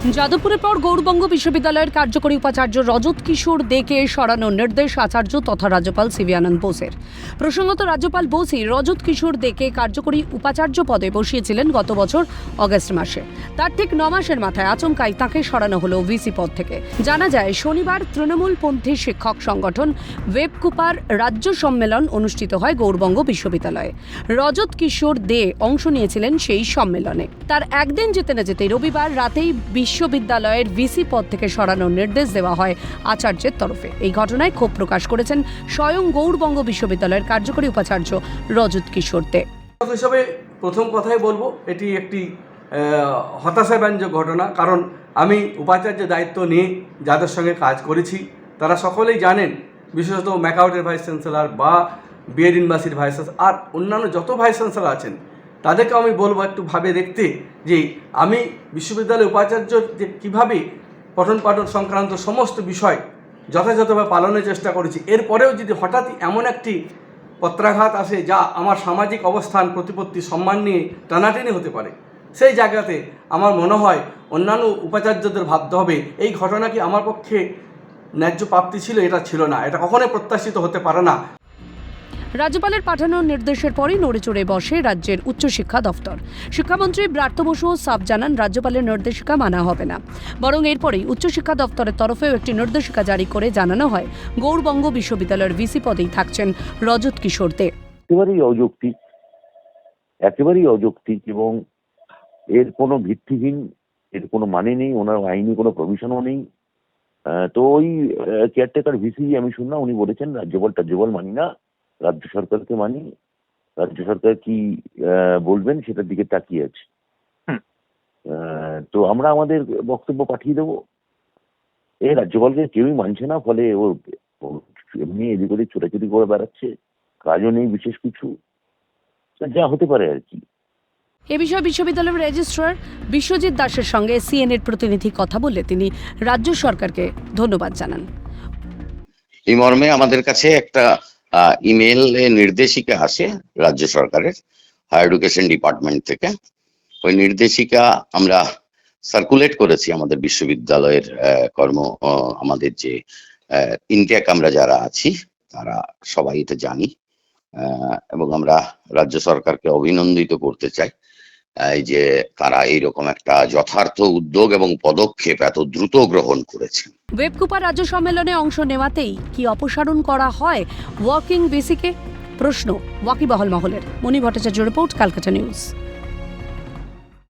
যাদবপুরের পর গৌরবঙ্গ বিশ্ববিদ্যালয়ের কার্যকরী উপাচার্য রজত কিশোর দেকে সরানোর নির্দেশ আচার্য তথা রাজ্যপাল সিবি আনন্দ বোসের। প্রসঙ্গত রাজ্যপাল বোসই রজত কিশোর দেকে কার্যকরী উপাচার্য পদে বসিয়েছিলেন গত বছর অগস্ট মাসে। তার ঠিক ন মাসের মাথায় আচমকাই তাকে সরানো হলো ভিসি পদ থেকে। জানা যায়, শনিবার তৃণমূলপন্থী শিক্ষক সংগঠন ওয়েবকুপার রাজ্য সম্মেলন অনুষ্ঠিত হয় গৌরবঙ্গ বিশ্ববিদ্যালয়ে। রজত কিশোর দে অংশ নিয়েছিলেন সেই সম্মেলনে। তার একদিন যেতে না যেতেই রবিবার রাতেই বিশ্ববিদ্যালয়ের ভিসি পদ থেকে সরানোর নির্দেশ দেওয়া হয় আচার্যের তরফে। এই ঘটনায় ক্ষোভ প্রকাশ করেছেন স্বয়ং গৌরবঙ্গ বিশ্ববিদ্যালয়ের কার্যকরী উপাচার্য রজত কিশোর দে। হিসাবে প্রথম কথাই বলব, এটি একটি হতাশাব্যঞ্জক ঘটনা। কারণ আমি উপাচার্য দায়িত্ব নিয়ে যাদের সঙ্গে কাজ করেছি, তারা সকলেই জানেন, বিশেষত ম্যাকাউটের ভাইস চ্যান্সেলর বা বিএড ইউনিভার্সিটির ভাইস আর অন্যান্য যত ভাইস চ্যান্সেলর আছেন তাদেরকে আমি বলব একটু ভাবে দেখতে যে আমি বিশ্ববিদ্যালয়ের উপাচার্য যে কীভাবে পঠন পাঠন সংক্রান্ত সমস্ত বিষয় যথাযথভাবে পালনের চেষ্টা করেছি। এরপরেও যদি হঠাৎ এমন একটি পত্রাঘাত আসে যা আমার সামাজিক অবস্থান, প্রতিপত্তি, সম্মান নিয়ে টানাটানি হতে পারে, সেই জায়গাতে আমার মনে হয় অন্যান্য উপাচার্যদের ভাবতে হবে, এই ঘটনা কি আমার পক্ষে ন্যায্য প্রাপ্তি ছিল? এটা ছিল না। এটা কখনোই প্রত্যাশিত হতে পারে না। রাজ্যপালের পাঠানোর নির্দেশের পরই নড়েচড়ে বসে রাজ্যের উচ্চশিক্ষা দফতর। শিক্ষামন্ত্রী ব্রাত্য বসু সাফ জানান রাজ্যপালের নির্দেশিকা মানা হবে না। বরং এরপরেই উচ্চশিক্ষা দফতরের তরফেও একটি নির্দেশিকা জারি করে জানানো হয় গৌরবঙ্গ বিশ্ববিদ্যালয়ের ভিসি পদেই থাকছেন রজত কিশোর দে। একেবারেই একেবারেই অযৌক্তিক এবং এর কোনো ভিত্তিহীন, এর কোনো মানে নেই, ওনার আইনি কোনো প্রভিশনও নেই। তো ওই কেয়ারটেকার ভিসি আমি শুনলাম, উনি বলেছেন রাজ্যপাল টাজ্যপাল মানি না। রাজ্য সরকারকে মানি রাজ্য সরকার কি বলবেন? সেটার দিকে তাকিয়ে আছে। তো আমরা আমাদের বক্তব্য পাঠিয়ে দেবো। এ রাজ্যপালকে কেউই মানছে না ফলে ও এমনি এদিক ওদিক ছোটাছুটি করে বেড়াচ্ছে কাজও নেই বিশেষ কিছু। যা হতে পারে আর কি। এ বিষয়ে বিশ্ববিদ্যালয়ের রেজিস্ট্রার বিশ্বজিৎ দাসের সঙ্গে সিএনএর প্রতিনিধি কথা বলে তিনি রাজ্য সরকারকে ধন্যবাদ জানান। এই মর্মে আমাদের কাছে একটা ইমেল এ নির্দেশিকা আসে রাজ্য সরকারের হায়ার এডুকেশন ডিপার্টমেন্ট থেকে। ওই নির্দেশিকা আমরা সার্কুলেট করেছি আমাদের বিশ্ববিদ্যালয়ের কর্ম আমাদের যে ইনটেক আমরা যারা আছি, তারা সবাই এটা জানি। এবং আমরা রাজ্য সরকারকে অভিনন্দিত করতে চাই। এই যে তারা এইরকম একটা যথার্থ উদ্যোগ এবং পদক্ষেপ এত দ্রুত গ্রহণ করেছে। ওয়েবকুপার রাজ্য সম্মেলনে অংশ নেওয়াতেই কি অপসারণ করা হয়? ওয়াকিং বেসিকে প্রশ্ন, ওয়াকিবহল মহলের। Moni Bhattacharya report, Calcutta news.